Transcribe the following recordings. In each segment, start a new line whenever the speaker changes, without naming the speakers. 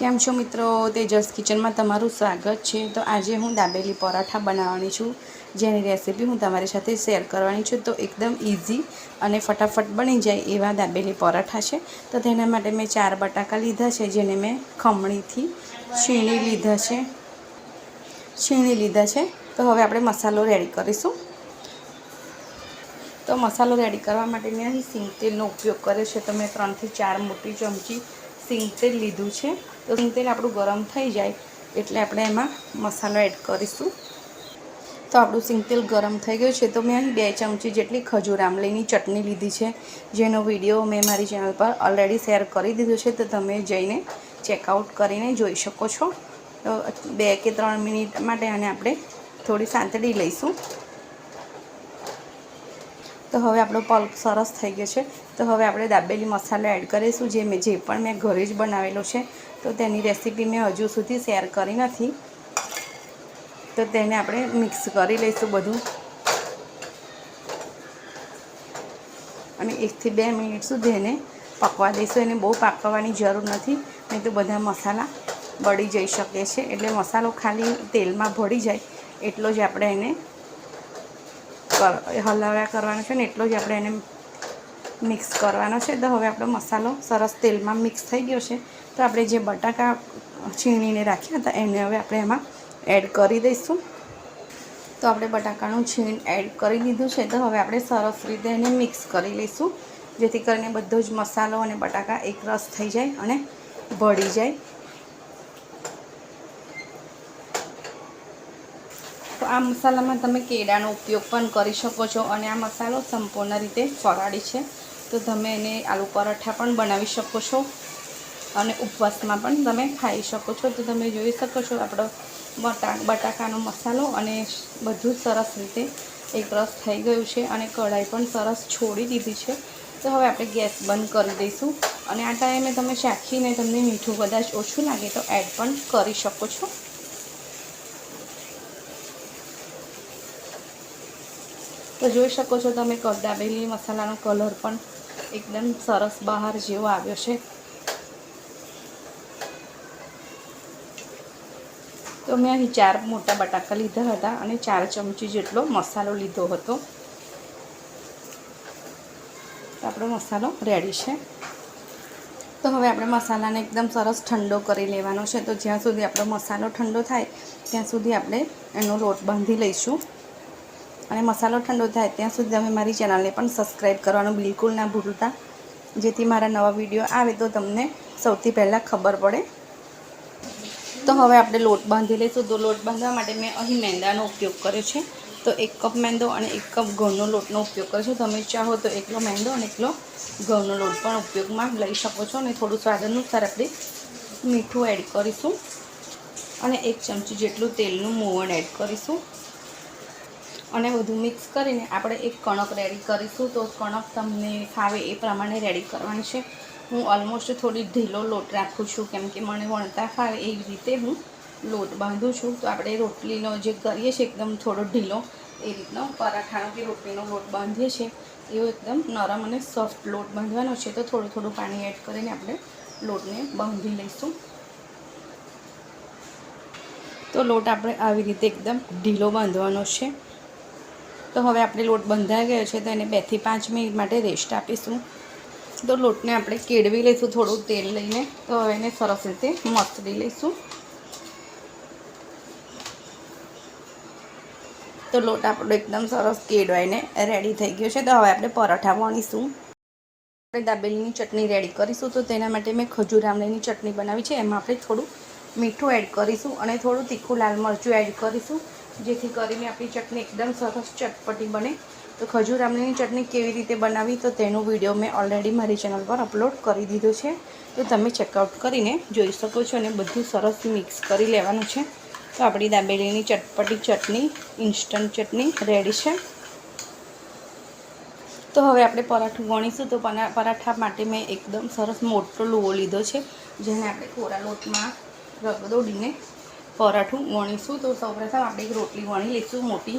કેમ છો મિત્રો? તેજસ કિચનમાં તમારું સ્વાગત છે. તો આજે હું દાબેલી પરાઠા બનાવવાની છું, જેની રેસીપી હું તમારી સાથે શેર કરવાની છું. તો એકદમ ઇઝી અને ફટાફટ બની જાય એવા દાબેલી પરાઠા છે. તો તેના માટે મેં ચાર બટાકા લીધા છે, જેને મેં ખમણીથી છીણી લીધા છે. છીણી લીધા છે. તો હવે આપણે મસાલો રેડી કરીશું. તો મસાલો રેડી કરવા માટે મેં અહીં સિંગ તેલનો ઉપયોગ કર્યો છે. તો મેં ત્રણથી ચાર મોટી ચમચી સિંગ તેલ લીધું છે. તો તેલ આપણું ગરમ થઈ જાય એટલે આપણે એમાં મસાલો એડ કરીશું. તો આપણું સિંગ તેલ ગરમ થઈ ગયું છે. તો મેં અહીં બે ચમચી જેટલી ખજૂર આમલીની ચટણી લીધી છે. જેનો વીડિયો મેં મારી ચેનલ પર ઓલરેડી શેર કરી દીધો છે. તો તમે જઈને ચેકઆઉટ કરીને જોઈ શકો છો. તો બે કે ત્રણ મિનિટ માટે આને આપણે થોડી સાંતળી લઈશું. તો હવે આપણો પલ્પ સરસ થઈ ગયો છે. તો હવે આપણે દાબેલી મસાલો એડ કરીશું, જે મેં જે પણ મેં ઘરે જ બનાવેલો છે. તો તેની રેસીપી મેં હજુ સુધી શેર કરી નથી. તો તેને આપણે મિક્સ કરી લઈશું બધું. અને એકથી બે મિનિટ સુધી એને પકવા દઈશું. એને બહુ પાકવવાની જરૂર નથી. નહીં તો બધા મસાલા બળી જઈ શકે છે. એટલે મસાલો ખાલી તેલમાં ભળી જાય. એટલો જ આપણે એને હલાવ્યા કરવાનો છે ને, એટલો જ આપણે એને મિક્સ કરવાનો છે. તો હવે આપણો મસાલો સરસ તેલમાં મિક્સ થઈ ગયો છે. તો આપણે જે બટાકા છીણીને રાખ્યા હતા, એને હવે આપણે એમાં એડ કરી દઈશું. તો આપણે બટાકાનું છીણ એડ કરી દીધું છે. તો હવે આપણે સરસ રીતે એને મિક્સ કરી લઈશું, જેથી કરીને બધો જ મસાલો અને બટાકા એક રસ થઈ જાય અને ભળી જાય. તો આ મસાલામાં તમે કેળાનો ઉપયોગ પણ કરી શકો છો અને આ મસાલો સંપૂર્ણ રીતે ફરાળી છે. તો તમે એને આલુ પરાઠા પણ બનાવી શકો છો. અને ઉપવાસમાં પણ તમે ખાઈ શકો છો. તો તમે જોઈ શકો છો આપણો બટા, બટાકાનો મસાલો અને બધું સરસ રીતે એક રસ થઈ ગયું છે અને કઢાઈ પણ સરસ છોડી દીધી છે. તો હવે આપણે ગેસ બંધ કરી દઈશું. અને આ ટાઈમે તમે શાખીને તમને મીઠું કદાચ ઓછું લાગે તો એડ પણ કરી શકો છો. તો જોઈ શકો છો તમે દાબેલી મસાલાનો કલર પણ એકદમ સરસ બહાર જેવો આવ્યો છે. તો મેં અહીં ચાર મોટા બટાકા લીધા હતા અને ચાર ચમચી જેટલો મસાલો લીધો હતો. આપણો મસાલો રેડી છે. તો હવે આપણે મસાલાને એકદમ સરસ ઠંડો કરી લેવાનો છે. તો જ્યાં સુધી આપણો મસાલો ઠંડો થાય, ત્યાં સુધી આપણે એનો લોટ બાંધી લઈશું. અને મસાલો ઠંડો થાય ત્યાં સુધી તમે મારી ચેનલને પણ સબસ્ક્રાઈબ કરવાનું બિલકુલ ના ભૂલતા. જેથી મારા નવા વીડિયો આવે તો તમને સૌથી પહેલાં ખબર પડે. તો હવે આપણે લોટ બાંધી લઈશું. તો લોટ બાંધવા માટે મેં અહીં મેંદાનો ઉપયોગ કર્યો છે. તો એક કપ મેંદો અને એક કપ ઘઉંનો લોટનો ઉપયોગ કર્યો છે. તમે ચાહો તો એકલો મેંદો અને એકલો ઘઉંનો લોટ પણ ઉપયોગમાં લઈ શકો છો. અને થોડું સ્વાદ અનુસાર આપણે મીઠું એડ કરીશું. અને એક ચમચી જેટલું તેલનું મોવણ એડ કરીશું. અને બધું મિક્સ કરીને આપણે એક કણક રેડી કરીશું તો કણક તમને ફાવે એ પ્રમાણે રેડી કરવાની છે. હું ઓલમોસ્ટ થોડી ઢીલો લોટ રાખું છું કેમ કે મને વણતા ફાવે એવી રીતે હું લોટ બાંધું છું. તો આપણે રોટલીનો જે કરીએ છીએ એકદમ થોડો ઢીલો, એ રીતનો પરાઠાનો કે રોટલીનો લોટ બાંધીએ છીએ, એવો એકદમ નરમ અને સોફ્ટ લોટ બાંધવાનો છે. તો થોડું થોડું પાણી એડ કરીને આપણે લોટને બાંધી લઈશું. તો લોટ આપણે આવી રીતે એકદમ ઢીલો બાંધવાનો છે. તો હવે આપણે લોટ બંધાઈ ગયો છે તો એને બેથી પાંચ મિનિટ માટે રેસ્ટ આપીશું. તો લોટને આપણે કેળવી લઈશું થોડું તેલ લઈને. તો હવે એને સરસ રીતે મસળી લઈશું. તો લોટ આપણો એકદમ સરસ કેળવાઈને રેડી થઈ ગયો છે. તો હવે આપણે પરાઠા વણીશું. આપણે દાબેલીની ચટણી રેડી કરીશું. તો તેના માટે મેં ખજૂર આમલીની ચટણી બનાવી છે. એમાં આપણે થોડું મીઠું એડ કરીશું અને થોડું તીખું લાલ મરચું એડ કરીશું. જેથી કરીને આપણી ચટણી એકદમ સરસ ચટપટી બને. તો ખજૂર આમલીની ચટણી કેવી રીતે બનાવી તો તેનો વીડિયો મેં ઓલરેડી મારી ચેનલ પર અપલોડ કરી દીધો છે. તો તમે ચેકઆઉટ કરીને જોઈ શકો છો અને બધું સરસ મિક્સ કરી લેવાનું છે. તો આપણી દાબેલીની ચટપટી ચટણી ઇન્સ્ટન્ટ ચટણી રેડી છે. તો હવે આપણે પરાઠું વણીશું તો પરાઠા માટે મેં એકદમ સરસ મોટો લુવો લીધો છે, જેને આપણે કોરા લોટમાં રગદોડીને પરાઠું વણીશું તો સૌપ્રથમ આપણે એક રોટલી વણી લઈશું મોટી.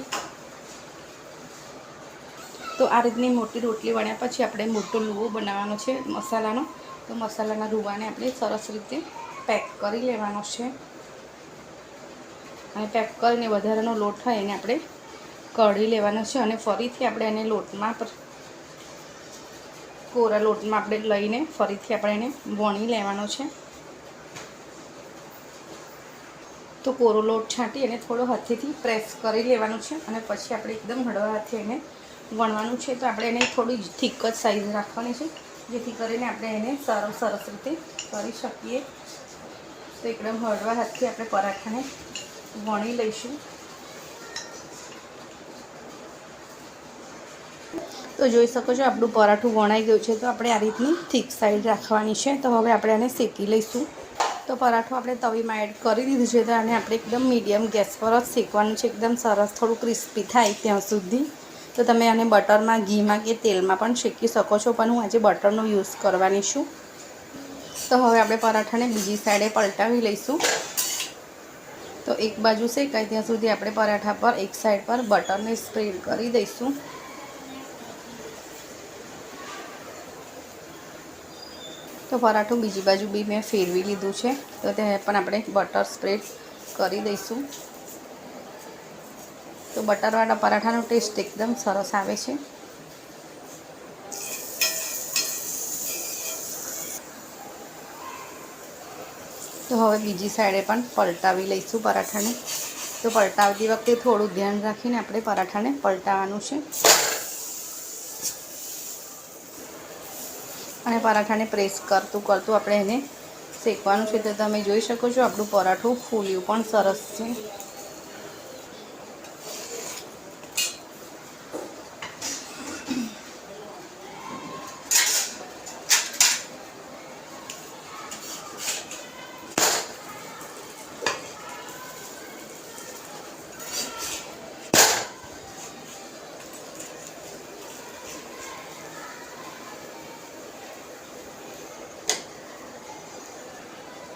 તો આ રીતની મોટી રોટલી વણ્યા પછી આપણે મોટો લુવો બનાવવાનો છે મસાલાનો. તો મસાલાના રૂવાને આપણે સરસ રીતે પેક કરી લેવાનો છે. અને પેક કરીને વધારાનો લોટ હોય એને આપણે કઢી લેવાનો છે અને ફરીથી આપણે એને લોટમાં કોરા લોટમાં આપણે લઈને ફરીથી આપણે એને વણી લેવાનો છે. તો કોરો લોટ છાંટી અને થોડો હાથેથી પ્રેસ કરી લેવાનું છે અને પછી આપણે એકદમ હળવા હાથે એને વણવાનું છે. તો આપણે એને થોડી થીક જ સાઈઝ રાખવાની છે, જેથી કરીને આપણે એને સરસ સરસ રીતે કરી શકીએ. તો એકદમ હળવા હાથથી આપણે પરાઠાને વણી લઈશું. તો જોઈ શકો છો આપણું પરાઠું વણાઈ ગયું છે. તો આપણે આ રીતની થીક સાઈડ રાખવાની છે. તો હવે આપણે આને શેકી લઈશું. તો પરાઠું આપણે તવીમાં એડ કરી દીધું છે તો આને આપણે એકદમ મીડિયમ ગેસ પર જ શેકવાનું છે. એકદમ સરસ થોડું ક્રિસ્પી થાય ત્યાં સુધી. તો તમે આને બટરમાં, ઘીમાં કે તેલમાં પણ શેકી શકો છો, પણ હું આજે બટરનો યુઝ કરવાની છું. તો હવે આપણે પરાઠાને બીજી સાઈડે પલટાવી લઈશું. તો એક બાજુ શેકાય ત્યાં સુધી આપણે પરાઠા પર, એક સાઈડ પર બટરને સ્પ્રેડ કરી દઈશું. તો પરાઠું બીજી બાજુ બી મેં ફેરવી લીધું છે. તો તે પણ આપણે બટર સ્પ્રેડ કરી દઈશું. તો બટરવાળા પરાઠાનો ટેસ્ટ એકદમ સરસ આવે છે. તો હવે બીજી સાઈડે પણ પલટાવી લઈશું પરાઠાને. તો પલટાવતી વખતે થોડું ધ્યાન રાખીને આપણે પરાઠાને પલટાવવાનું છે. અને પરાઠાને પ્રેસ કરતું કરતું આપણે એને શેકવાનું છે. તો તમે જોઈ શકો છો, આપણું પરાઠું ફૂલ્યું પણ સરસ છે.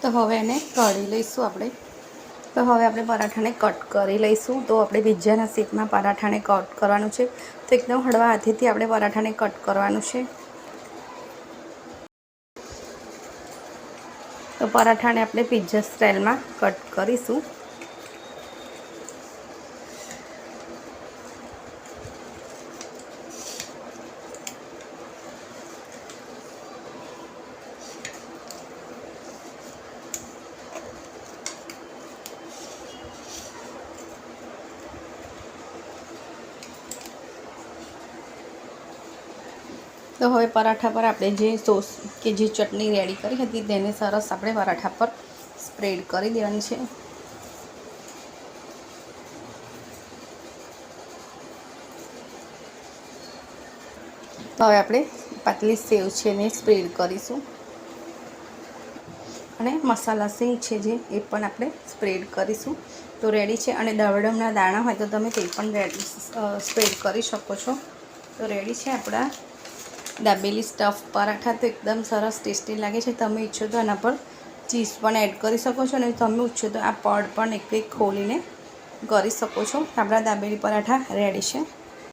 તો હવે એને કાઢી લઈશું આપણે. તો હવે આપણે પરાઠાને કટ કરી લઈશું. તો આપણે બીજાના શેપમાં પરાઠાને કટ કરવાનું છે. તો એકદમ હળવા હાથેથી આપણે પરાઠાને કટ કરવાનું છે. તો પરાઠાને આપણે પિઝા સ્ટાઇલમાં કટ કરીશું. તો હવે પરાઠા પર આપણે જે સોસ કે જે ચટણી રેડી કરી હતી તેને સરસ આપણે પરાઠા પર સ્પ્રેડ કરી દેવાની છે. તો હવે આપણે પાતળી સેવ છે એને સ્પ્રેડ કરીશું. અને મસાલા સિંગ છે જે, એ પણ આપણે સ્પ્રેડ કરીશું. તો રેડી છે અને દવડમના દાણા હોય તો તમે તે પણ રેડી સ્પ્રેડ કરી શકો છો. તો રેડી છે આપણા દાબેલી સ્ટફ પરાઠા તો એકદમ સરસ ટેસ્ટી લાગે છે. તમે ઈચ્છો તો એના પર ચીઝ પણ એડ કરી શકો છો અને તમે ઈચ્છો તો આ પડ પણ એક એક ખોલીને કરી શકો છો. આપણા દાબેલી પરાઠા રેડી છે.